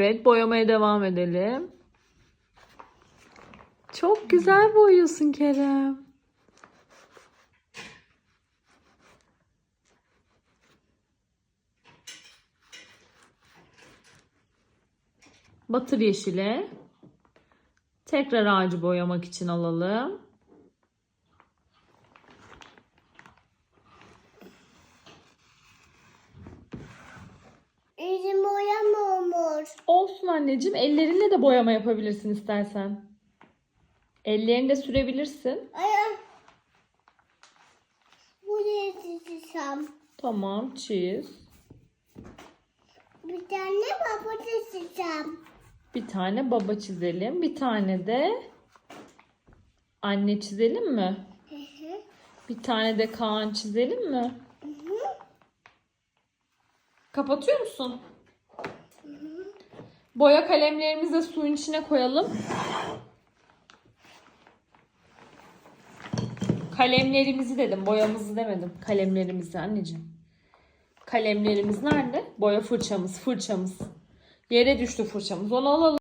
Evet boyamaya devam edelim. Çok güzel boyuyorsun Kerem. Batır yeşile. Tekrar ağacı boyamak için alalım. Anneciğim. Ellerinle de boyama yapabilirsin istersen. Ellerini de sürebilirsin. Ayağım. Buraya çizeceğim. Tamam çiz. Bir tane baba çizeceğim. Bir tane baba çizelim. Bir tane de anne çizelim mi? Hı hı. Bir tane de Kaan çizelim mi? Hı hı. Kapatıyor musun? Boya kalemlerimizi de suyun içine koyalım. Kalemlerimizi dedim, boyamızı demedim. Kalemlerimizi anneciğim. Kalemlerimiz nerede? Boya fırçamız, fırçamız. Yere düştü fırçamız. Onu alalım.